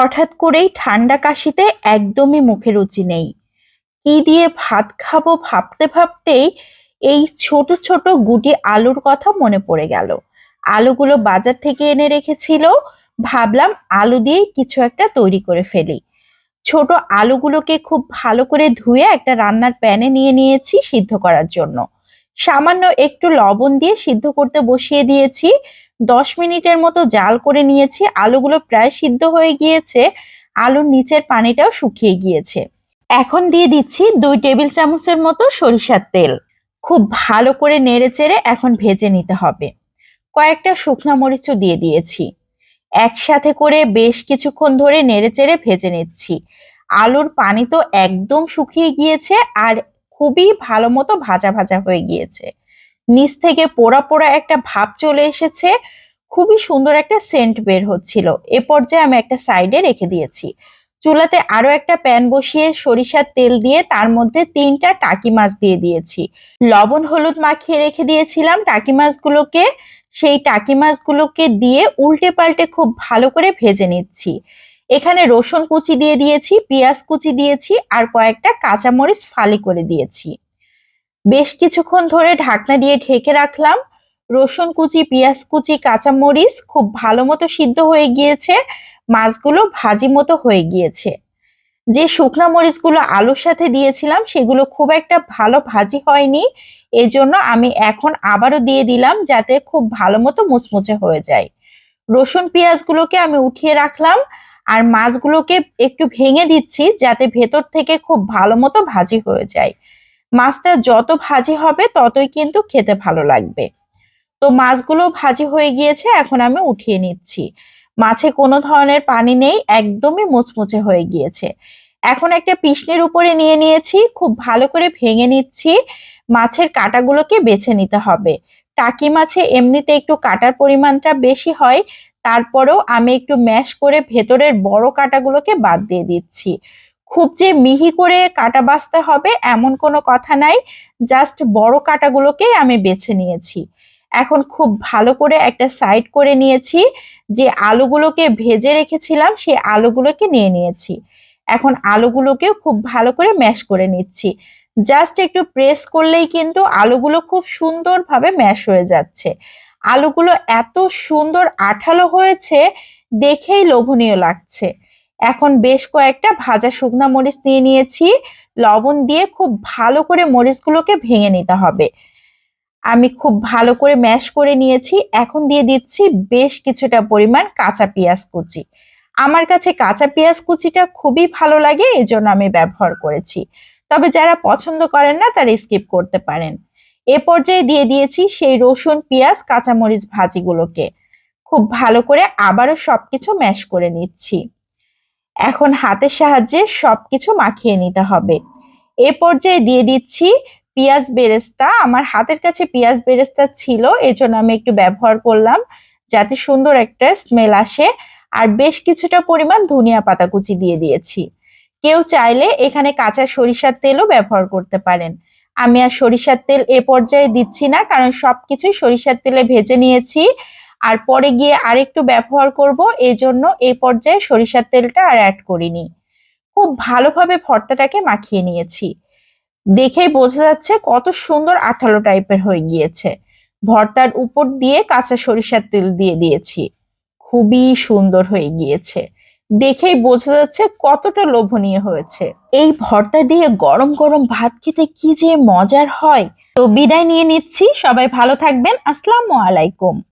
হঠাৎ করেই ঠান্ডা কাশিতে একদমই মুখে রুচি নেই। কি দিয়ে ভাত খাব ভাবতে ভাবতেই এই ছোট ছোট গুটি আলুর কথা মনে পড়ে গেল। আলুগুলো বাজার থেকে এনে রেখেছিল। ভাবলাম আলু দিয়ে কিছু একটা তৈরি করে ফেলি। ছোট আলুগুলোকে খুব ভালো করে ধুয়ে একটা রান্নার প্যানে নিয়ে নিয়েছি সিদ্ধ করার জন্য। সামান্য একটু লবণ দিয়ে সিদ্ধ করতে বসিয়ে দিয়েছি। দশ মিনিটের মতো জাল করে নিয়েছি, আলুগুলো প্রায় সিদ্ধ হয়ে গিয়েছে, আলুর নিচের পানিটাও শুকিয়ে গিয়েছে। এখন দিয়ে দিচ্ছি দুই টেবিল চামচের মতো সরিষার তেল। খুব ভালো করে নেড়ে চেড়ে এখন ভেজে নিতে হবে। কয়েকটা শুকনা মরিচও দিয়ে দিয়েছি। একসাথে করে বেশ কিছুক্ষণ ধরে নেড়ে চেড়ে ভেজে নিচ্ছি। আলুর পানি তো একদম শুকিয়ে গিয়েছে আর খুবই ভালো মতো ভাজা ভাজা হয়ে গিয়েছে। নিচ থেকে পোড়া পোড়া একটা ভাব চলে এসেছে। খুবই সুন্দর একটা সেন্ট বের হচ্ছিল। এ পর্যায়ে আমি একটা সাইডে রেখে দিয়েছি। চুলাতে আরও একটা প্যান বসিয়ে সরিষার তেল দিয়ে তার মধ্যে তিনটা টাকি মাছ দিয়ে দিয়েছি। লবণ, হলুদ মাখিয়ে রেখে দিয়েছিলাম টাকি মাছগুলোকে। সেই টাকি মাছগুলোকে দিয়ে উল্টে পাল্টে খুব ভালো করে ভেজে নিচ্ছি। এখানে রসুন কুচি দিয়ে দিয়েছি, পেঁয়াজ কুচি দিয়েছি আর কয়েকটা কাঁচামরিচ ফালি করে দিয়েছি। বেশ কিছুক্ষণ ধরে ঢাকনা দিয়ে ঢেকে রাখলাম। রসুন কুচি, পেঁয়াজ কুচি, কাঁচামরিচ খুব ভালো মতো সিদ্ধ হয়ে গিয়েছে। মাছগুলো ভাজি মতো হয়ে গিয়েছে। যে শুকনা মরিচগুলো আলুর সাথে দিয়েছিলাম, সেগুলো খুব একটা ভালো ভাজি হয়নি। এজন্য আমি এখন আবারও দিয়ে দিলাম যাতে খুব ভালো মতো মুচমুচে হয়ে যায়। রসুন, পেঁয়াজগুলোকে আমি উঠিয়ে রাখলাম আর মাছগুলোকে একটু ভেঙে দিচ্ছি যাতে ভেতর থেকে খুব ভালো মতো ভাজি হয়ে যায়। মাছটা যত ভাজি হবে ততই কিন্তু খেতে ভালো লাগবে। তো মাছগুলো ভাজি হয়ে গিয়েছে, এখন আমি উঠিয়ে নিচ্ছি। মাছে কোনো ধরনের পানি নেই, একদমই মুচমুচে হয়ে গিয়েছে। এখন একটা পিসনির উপরে নিয়ে নিয়েছি, খুব ভালো করে ভেঙে নিচ্ছি। মাছের কাটাগুলোকে বেছে নিতে হবে। টাকি মাছে এমনিতে একটু কাটার পরিমাণটা বেশি হয়, তারপরেও আমি একটু ম্যাশ করে ভেতরের বড় কাটাগুলোকে বাদ দিয়ে দিচ্ছি। খুব যে মিহি করে কাটা বাছতে হবে এমন কোনো কথা নাই। জাস্ট বড় কাটাগুলোকেই আমি বেছে নিয়েছি। এখন খুব ভালো করে একটা সাইড করে নিয়েছি, যে আলুগুলোকে ভেজে রেখেছিলাম সেই আলুগুলোকে নিয়ে নিয়েছি। এখন আলুগুলোকেও খুব ভালো করে ম্যাশ করে নিচ্ছি। জাস্ট একটু প্রেস করলেই কিন্তু আলুগুলো খুব সুন্দরভাবে ম্যাশ হয়ে যাচ্ছে। আলুগুলো এত সুন্দর আঠালো হয়েছে, দেখেই লোভনীয় লাগছে। এখন বেশ কয়েকটা ভাজা শুকনা মরিচ নিয়ে নিয়েছি। লবণ দিয়ে খুব ভালো করে মরিচগুলোকে ভেঙে নিতে হবে। আমি খুব ভালো করে ম্যাশ করে নিয়েছি। এখন দিয়ে দিচ্ছি বেশ কিছুটা পরিমাণ কাঁচা পেঁয়াজ কুচি। আমার কাছে কাঁচা পেঁয়াজ কুচিটা খুবই ভালো লাগে এই জন্য আমি ব্যবহার করেছি। তবে যারা পছন্দ করেন না, তারা স্কিপ করতে পারেন। এ পর্যায়ে দিয়ে দিয়েছি সেই রসুন, পেঁয়াজ, কাঁচামরিচ ভাজিগুলোকে। খুব ভালো করে আবারও সবকিছু ম্যাশ করে নিচ্ছি। এখন হাতের সাহায্যে সব কিছু মাখিয়ে নিতে হবে। এ পর্যায়ে দিয়ে দিচ্ছি পেঁয়াজ বেরেস্তা। আমার হাতের কাছে পেঁয়াজ বেরেস্তা ছিল এই জন্য আমি একটু ব্যবহার করলাম যাতে সুন্দর একটা স্মেল আসে। আর বেশ কিছুটা পরিমাণ ধনিয়া পাতা কুচি দিয়ে দিয়েছি। কেউ চাইলে এখানে কাঁচা সরিষার তেলও ব্যবহার করতে পারেন। আমি আর সরিষার তেল এ পর্যায়ে দিচ্ছি না, কারণ সবকিছুই সরিষার তেলে ভেজে নিয়েছি। আর পরে গিয়ে আরেকটু ব্যবহার করব এই জন্য এই পর্যায়ে সরিষার তেলটা আর অ্যাড করিনি। খুব ভালোভাবে ভর্তাটাকে মাখিয়ে নিয়েছি। দেখেই বোঝা যাচ্ছে কত সুন্দর আঠালো টাইপের হয়ে গিয়েছে। ভর্তার উপর দিয়ে কাঁচা সরিষার তেল দিয়ে দিয়েছি। খুবই সুন্দর হয়ে গিয়েছে। দেখেই বোঝা যাচ্ছে কতটা লোভনীয় হয়েছে। এই ভর্তা দিয়ে গরম গরম ভাত খেতে কি যে মজার হয়। তো বিদায় নিয়ে নিচ্ছি। সবাই ভালো থাকবেন। আসসালামু আলাইকুম।